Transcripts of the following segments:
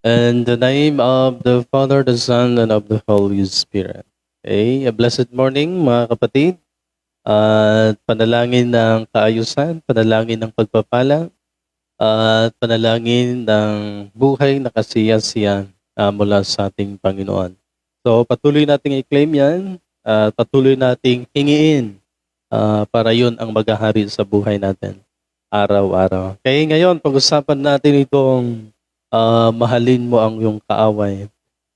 In the name of the Father, the Son, and of the Holy Spirit. Okay, a blessed morning mga kapatid. At panalangin ng kaayusan, panalangin ng pagpapala, at panalangin ng buhay na kasiyasiyan ah, mula sa ating Panginoon. So patuloy nating i-claim yan, at patuloy nating hingiin ah, para yun ang maghahari sa buhay natin araw-araw. Kaya ngayon, pag-usapan natin itong ah, mahalin mo ang iyong kaaway.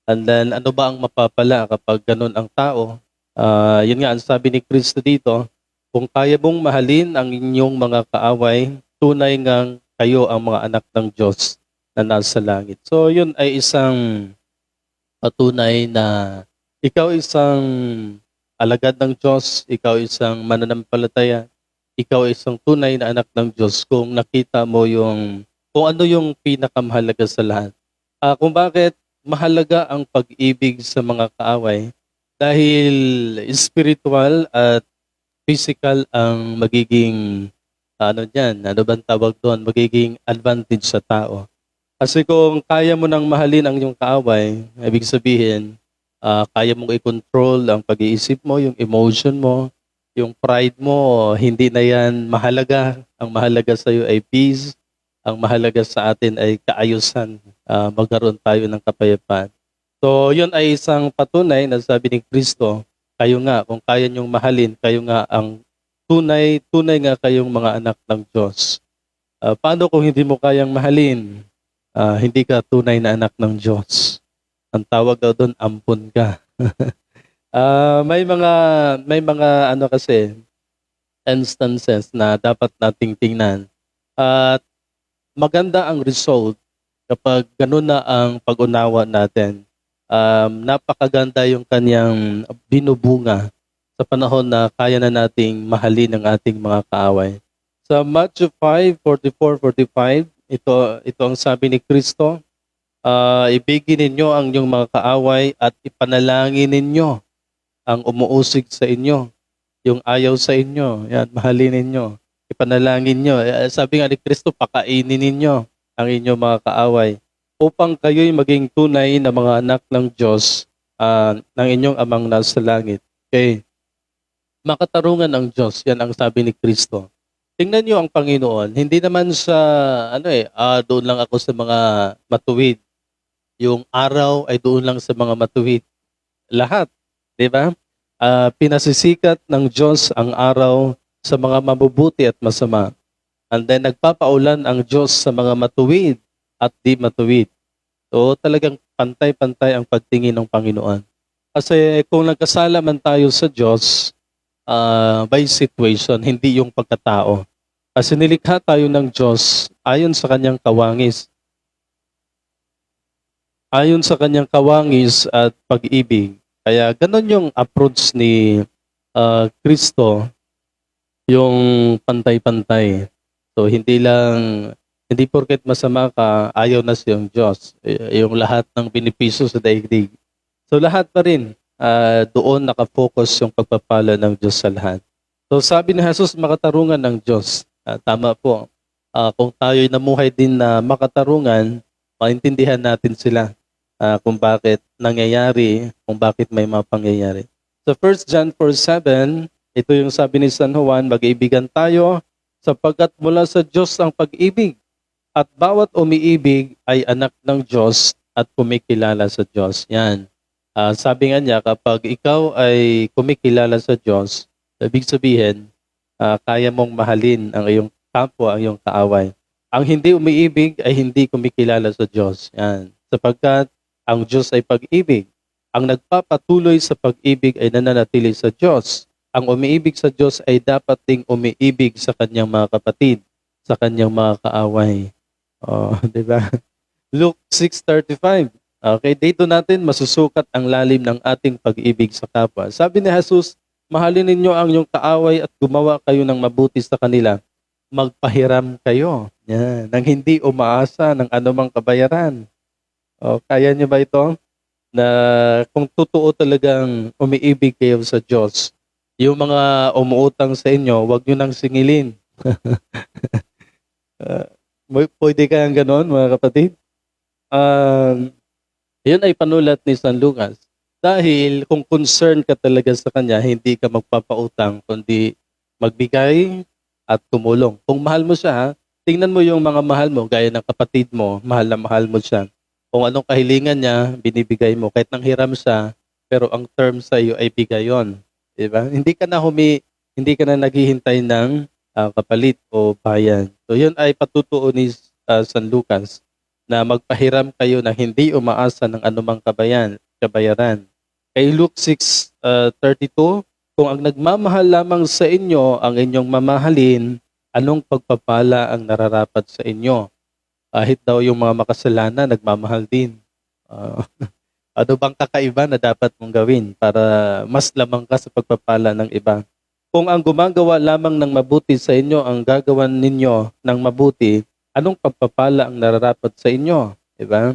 And then, ano ba ang mapapala kapag ganun ang tao? Ah, yun nga, ang sabi ni Kristo dito, kung kaya mong mahalin ang inyong mga kaaway, tunay ngang kayo ang mga anak ng Diyos na nasa langit. So, yun ay isang patunay na ikaw isang alagad ng Diyos, ikaw isang mananampalataya, ikaw isang tunay na anak ng Diyos kung nakita mo yung kung ano yung pinakamahalaga sa lahat. Ah, kung bakit mahalaga ang pag-ibig sa mga kaaway dahil spiritual at physical ang magiging ano diyan, ano bang tawag doon, magiging advantage sa tao. Kasi kung kaya mo nang mahalin ang iyong kaaway, ibig sabihin, ah, kaya mong i-control ang pag-iisip mo, yung emotion mo, yung pride mo, hindi na yan mahalaga. Ang mahalaga sa iyo ay peace. Ang mahalaga sa atin ay kaayusan. Ah, magkaroon tayo ng kapayapaan. So, yun ay isang patunay na sabi ni Kristo, kayo nga, kung kaya niyong mahalin, kayo nga ang tunay, tunay nga kayong mga anak ng Diyos. Ah, paano kung hindi mo kayang mahalin? Ah, hindi ka tunay na anak ng Diyos. Ang tawag daw doon, ampun ka. Ah, may mga may mga ano kasi instances na dapat nating tingnan. At maganda ang result kapag ganun na ang pag-unawa natin. Um, napakaganda yung kanyang binubunga sa panahon na kaya na nating mahalin ang ating mga kaaway. Sa Matthew 5, 44, 45, ito, ito ang sabi ni Kristo, ah, ibigin ninyo ang inyong mga kaaway at ipanalangin ninyo ang umuusig sa inyo, yung ayaw sa inyo, yan, mahalin ninyo, ipanalangin nyo. Eh, Sabi nga ni Kristo, pakainin ninyo ang inyong mga kaaway upang kayo'y maging tunay na mga anak ng Diyos ah, ng inyong amang nasa langit. Okay. Makatarungan ang Diyos, yan ang sabi ni Kristo. Tingnan niyo ang Panginoon, hindi naman sa, ano eh, ah, doon lang ako sa mga matuwid. Yung araw ay doon lang sa mga matuwid. Lahat, di ba? Ah, pinasisikat ng Diyos ang araw sa mga mabubuti at masama. And then nagpapaulan ang Diyos sa mga matuwid at di matuwid. So talagang pantay-pantay ang pagtingin ng Panginoon. Kasi kung nagkasala man tayo sa Diyos, ah, by situation, hindi yung pagkatao. Kasi nilikha tayo ng Diyos ayon sa kanyang kawangis. Ayon sa kanyang kawangis at pag-ibig. Kaya ganun yung approach ni ah, Kristo, yung pantay-pantay. So hindi lang, hindi porket masama ka, ayaw na siyang Diyos. Yung lahat ng benepisyo sa daigdig. So lahat pa rin, ah, doon nakafocus yung pagpapala ng Diyos sa lahat. So sabi ni Jesus, makatarungan ng Diyos. Ah, tama po. Ah, kung tayo'y namuhay din na makatarungan, maintindihan natin sila ah, kung bakit nangyayari, kung bakit may mga pangyayari. So 1 John 4.7, ito yung sabi ni San Juan, mag-iibigan tayo sapagkat mula sa Diyos ang pag-ibig at bawat umiibig ay anak ng Diyos at kumikilala sa Diyos. Yan. Ah, sabi nga niya, kapag ikaw ay kumikilala sa Diyos, ibig sabihin, ah, kaya mong mahalin ang iyong kapwa, ang iyong kaaway. Ang hindi umiibig ay hindi kumikilala sa Diyos. Yan. Sapagkat ang Diyos ay pag-ibig. Ang nagpapatuloy sa pag-ibig ay nananatili sa Diyos. Ang umiibig sa Diyos ay dapat ding umiibig sa kanyang mga kapatid, sa kanyang mga kaaway. Oh, 'di ba? Luke 6:35. Okay, dito natin masusukat ang lalim ng ating pag-ibig sa kapwa. Sabi ni Jesus, mahalin ninyo ang inyong kaaway at gumawa kayo ng mabuti sa kanila. Magpahiram kayo. Yan, nang hindi umaasa ng anumang kabayaran. O, kaya niyo ba ito? Na kung totoo talagang umiibig kayo sa Diyos, yung mga umuutang sa inyo, wag nyo nang singilin. Uh, pwede kayang ganon, mga kapatid? Um, yun ay panulat ni San Lucas. Dahil kung concern ka talaga sa kanya, hindi ka magpapautang, kundi magbigay at tumulong. Kung mahal mo siya, tingnan mo yung mga mahal mo, gaya ng kapatid mo, mahal na mahal mo siya. Kung anong kahilingan niya, binibigay mo. Kahit nang hiram siya, pero ang term sa iyo ay bigayon. Diba? Hindi ka na humi, hindi ka na naghihintay ng ah, kapalit o bayan. So yun ay patutuo ni ah, San Lucas na magpahiram kayo na hindi umaasa ng anumang kabayan, kabayaran. Kay Luke 6:32, kung ang nagmamahal lamang sa inyo ang inyong mamahalin, anong pagpapala ang nararapat sa inyo? Kahit daw yung mga makasalanan, nagmamahal din. Ah, ano bang kakaiba na dapat mong gawin para mas lamang ka sa pagpapala ng iba? Kung ang gumagawa lamang ng mabuti sa inyo ang gagawan ninyo ng mabuti, anong pagpapala ang nararapat sa inyo? Diba?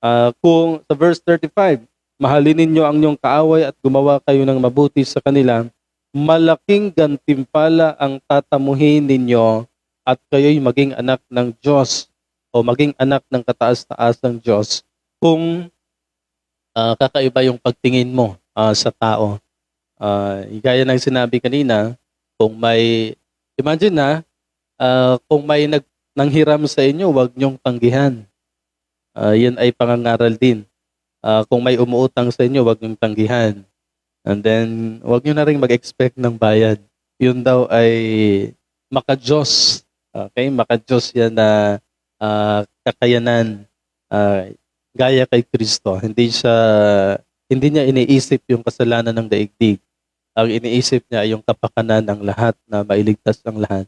Ah, kung sa verse 35, mahalin ninyo ang inyong kaaway at gumawa kayo ng mabuti sa kanila, malaking gantimpala ang tatamuhin ninyo at kayo'y maging anak ng Diyos o maging anak ng kataas-taasang Diyos kung ah, kakaiba yung pagtingin mo ah, sa tao. Ah, gaya ng sinabi kanina, kung may, imagine na, ah, kung may nag, nanghiram sa inyo, huwag niyong tanggihan. Ah, yan ay pangangaral din. Ah, kung may umuutang sa inyo, huwag niyong tanggihan. And then, huwag niyo na rin mag-expect ng bayad. Yun daw ay makajos. Okay? Makajos yan na ah, kakayanan ah, gaya kay Kristo. Hindi siya, hindi niya iniisip yung kasalanan ng daigdig. Ang iniisip niya ay yung kapakanan ng lahat na mailigtas ang lahat.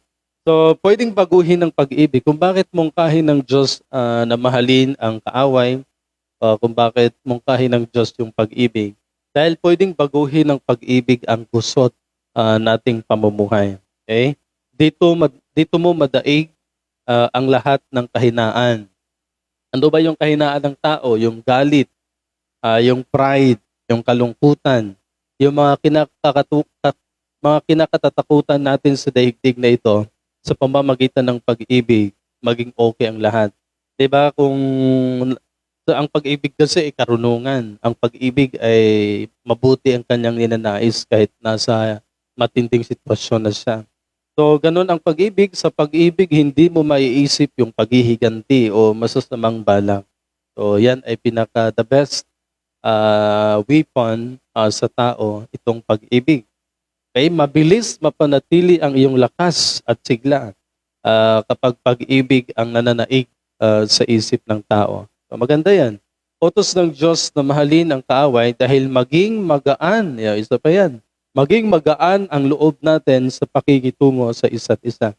So, pwedeng baguhin ng pag-ibig kung bakit mungkahin ng Diyos ah, na mahalin ang kaaway, ah, kung bakit mungkahin ng Diyos yung pag-ibig. Dahil pwedeng baguhin ng pag-ibig ang gusot ah, nating pamumuhay. Okay? Dito, mad- dito mo madaig ah, ang lahat ng kahinaan. Ano ba yung kahinaan ng tao? Yung galit, ah, yung pride, yung kalungkutan, yung mga kinakatu- ka- mga kinakatatakutan natin sa daigdig na ito sa pamamagitan ng pag-ibig, maging okay ang lahat. 'Di ba kung so, ang pag-ibig kasi ay karunungan. Ang pag-ibig ay mabuti ang kanyang ninanais kahit nasa matinding sitwasyon na siya. So, ganun ang pag-ibig. Sa pag-ibig, hindi mo maiisip yung paghihiganti o masasamang balak. So, yan ay pinaka the best uh, weapon uh, sa tao, itong pag-ibig. Okay, mabilis mapanatili ang iyong lakas at sigla uh, kapag pag-ibig ang nananaig uh, sa isip ng tao. So, maganda yan. Utos ng Diyos na mahalin ang kaaway dahil maging magaan. Yeah, isa pa yan. Maging magaan ang loob natin sa pakikitungo sa isa't isa.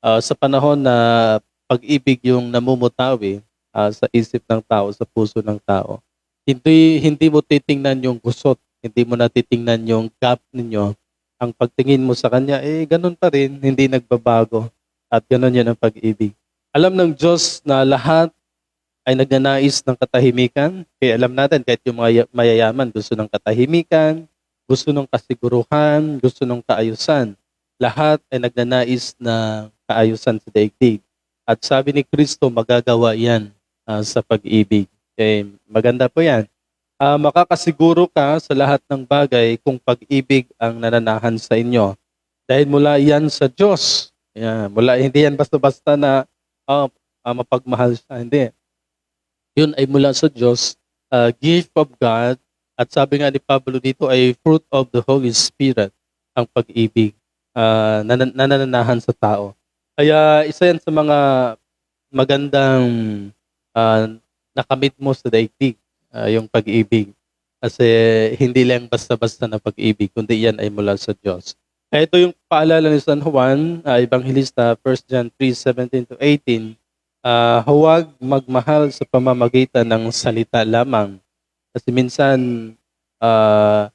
Uh, sa panahon na pag-ibig yung namumutawi uh, sa isip ng tao, sa puso ng tao. Hindi, hindi mo titingnan yung gusot, hindi mo natitingnan yung gap ninyo. Ang pagtingin mo sa kanya, eh, ganun pa rin, hindi nagbabago. At ganun yan ang pag-ibig. Alam ng Diyos na lahat ay nagnanais ng katahimikan. Kaya alam natin, kahit yung mga mayayaman gusto ng katahimikan, gusto ng kasiguruhan, gusto ng kaayusan. Lahat ay nagnanais na kaayusan sa daigdig. At sabi ni Kristo, magagawa yan ah, sa pag-ibig. Okay, maganda po yan. Ah, makakasiguro ka sa lahat ng bagay kung pag-ibig ang nananahan sa inyo. Dahil mula yan sa Diyos. Yan, mula, hindi yan basta-basta na ah, ah, mapagmahal siya. Hindi. Yun ay mula sa Diyos, ah, gift of God, at sabi nga ni Pablo dito ay fruit of the Holy Spirit, ang pag-ibig ah, na na- nananahan sa tao. Kaya isa yan sa mga magandang ah, nakamit mo sa daigdig, ah, yung pag-ibig. Kasi hindi lang basta-basta na pag-ibig, kundi yan ay mula sa Diyos. Kaya ito yung paalala ni San Juan, uh, Evangelista, 1 John 3:17 to 18, ah, huwag magmahal sa pamamagitan ng salita lamang. Kasi minsan, ah,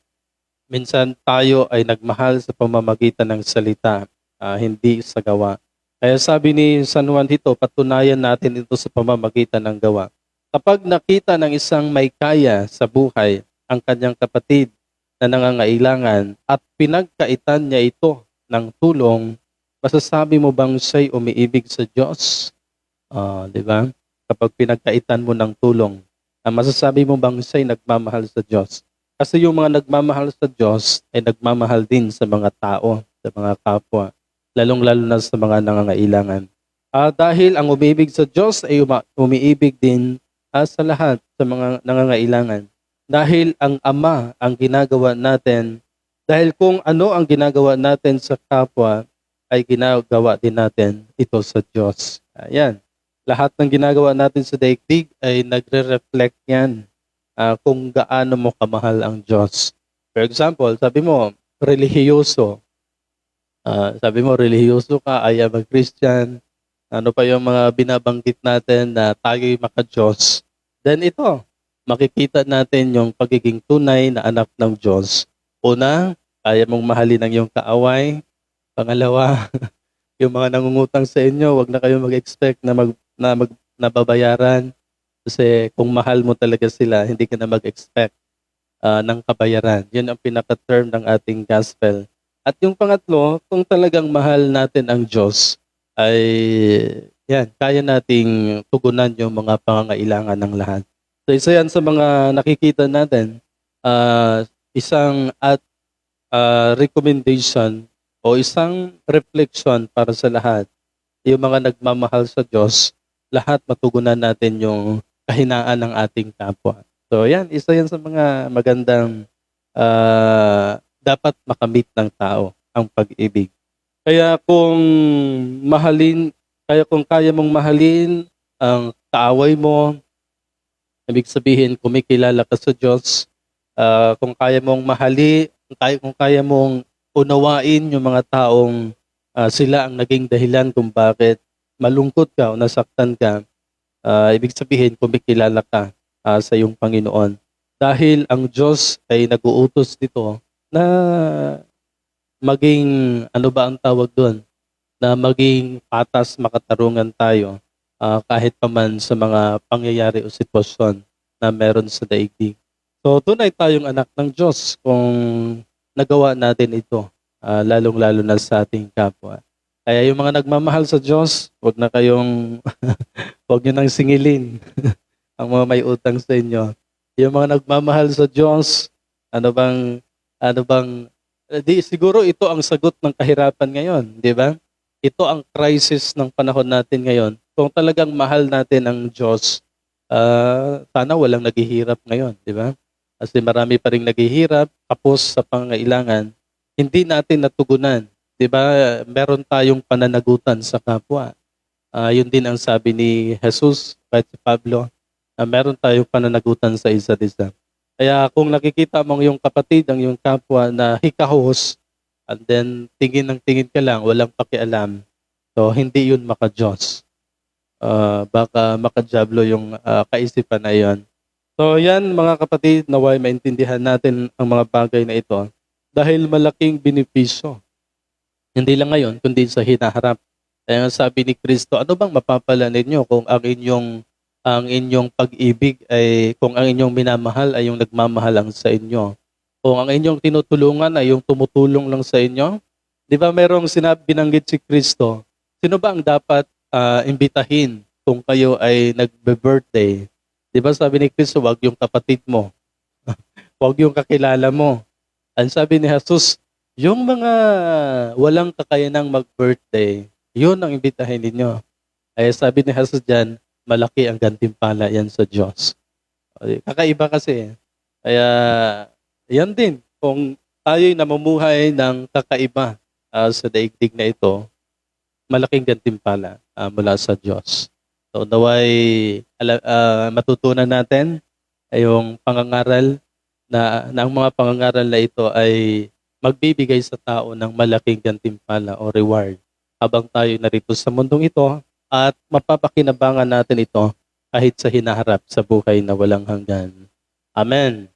minsan tayo ay nagmahal sa pamamagitan ng salita, ah, hindi sa gawa. Kaya sabi ni San Juan dito, patunayan natin ito sa pamamagitan ng gawa. Kapag nakita ng isang may kaya sa buhay ang kanyang kapatid na nangangailangan at pinagkaitan niya ito ng tulong, masasabi mo bang siya'y umiibig sa Diyos? Ah, di ba? kapag pinagkaitan mo ng tulong. Ah, masasabi mo bang siya'y nagmamahal sa Diyos? Kasi yung mga nagmamahal sa Diyos ay nagmamahal din sa mga tao, sa mga kapwa, lalong-lalo na sa mga nangangailangan. Ah, dahil ang umibig sa Diyos ay umiibig din ah, sa lahat sa mga nangangailangan. Dahil ang Ama ang ginagawa natin, dahil kung ano ang ginagawa natin sa kapwa, ay ginagawa din natin ito sa Diyos. Ayan. Lahat ng ginagawa natin sa daigdig ay nagre-reflect yan ah, kung gaano mo kamahal ang Diyos. For example, sabi mo, relihiyoso. Ah, sabi mo, relihiyoso ka, ayaw mag-Christian. Ano pa yung mga binabanggit natin na tayo'y maka-Diyos. Then ito, makikita natin yung pagiging tunay na anak ng Diyos. Una, kaya mong mahalin ang iyong kaaway. Pangalawa, yung mga nangungutang sa inyo, wag na kayo mag-expect na mag na mag nababayaran kasi kung mahal mo talaga sila, hindi ka na mag-expect ah, ng kabayaran. Yun ang pinaka-term ng ating gospel. At yung pangatlo, kung talagang mahal natin ang Diyos, ay yan, kaya nating tugunan yung mga pangangailangan ng lahat. So isa yan sa mga nakikita natin, ah, isang at ah, recommendation o isang reflection para sa lahat. Yung mga nagmamahal sa Diyos, lahat matugunan natin yung kahinaan ng ating kapwa. So yan, isa yan sa mga magandang ah, dapat makamit ng tao, ang pag-ibig. Kaya kung mahalin, kaya kung kaya mong mahalin ang kaaway mo, ibig sabihin kumikilala ka sa Diyos, ah, kung kaya mong mahali, kung kaya, kung kaya mong unawain yung mga taong ah, sila ang naging dahilan kung bakit malungkot ka o nasaktan ka, ah, ibig sabihin kumikilala ka ah, sa iyong Panginoon. Dahil ang Diyos ay nag-uutos dito na maging, ano ba ang tawag doon? Na maging patas makatarungan tayo ah, kahit pa man sa mga pangyayari o sitwasyon na meron sa daigdig. So tunay tayong anak ng Diyos kung nagawa natin ito, ah, lalong-lalo na sa ating kapwa. Kaya yung mga nagmamahal sa Diyos, wag na kayong, wag nyo nang singilin ang mga may utang sa inyo. Yung mga nagmamahal sa Diyos, ano bang, ano bang, eh, di, siguro ito ang sagot ng kahirapan ngayon, di ba? Ito ang crisis ng panahon natin ngayon. Kung talagang mahal natin ang Diyos, ah, sana walang naghihirap ngayon, di ba? Kasi marami pa rin naghihirap, tapos sa pangailangan, hindi natin natugunan. Di ba? Meron tayong pananagutan sa kapwa. Ah, yun din ang sabi ni Jesus, kahit si Pablo, na meron tayong pananagutan sa isa't isa. Kaya kung nakikita mong yung kapatid, ang yung kapwa na hikahos, and then tingin ng tingin ka lang, walang pakialam, so hindi yun maka-Diyos. Ah, baka makajablo yung ah, kaisipan na yon. So yan mga kapatid, naway maintindihan natin ang mga bagay na ito dahil malaking benepisyo. Hindi lang ngayon, kundi sa hinaharap. Kaya sabi ni Kristo, ano bang mapapala ninyo kung ang inyong ang inyong pag-ibig ay kung ang inyong minamahal ay yung nagmamahal lang sa inyo. Kung ang inyong tinutulungan ay yung tumutulong lang sa inyo. Di ba merong sinabi binanggit si Kristo, sino ba ang dapat ah, imbitahin kung kayo ay nagbe-birthday? Di ba sabi ni Kristo, wag yung kapatid mo. wag yung kakilala mo. Ang sabi ni Jesus, yung mga walang kakayanang mag-birthday, yun ang imbitahin ninyo. Ay sabi ni Jesus dyan, malaki ang gantimpala yan sa Diyos. Kakaiba kasi. Kaya, yan din. Kung tayo'y namumuhay ng kakaiba ah, sa daigdig na ito, malaking gantimpala ah, mula sa Diyos. So, naway ah, matutunan natin ay yung pangangaral na, na ang mga pangangaral na ito ay magbibigay sa tao ng malaking gantimpala o reward habang tayo narito sa mundong ito at mapapakinabangan natin ito kahit sa hinaharap sa buhay na walang hanggan. Amen.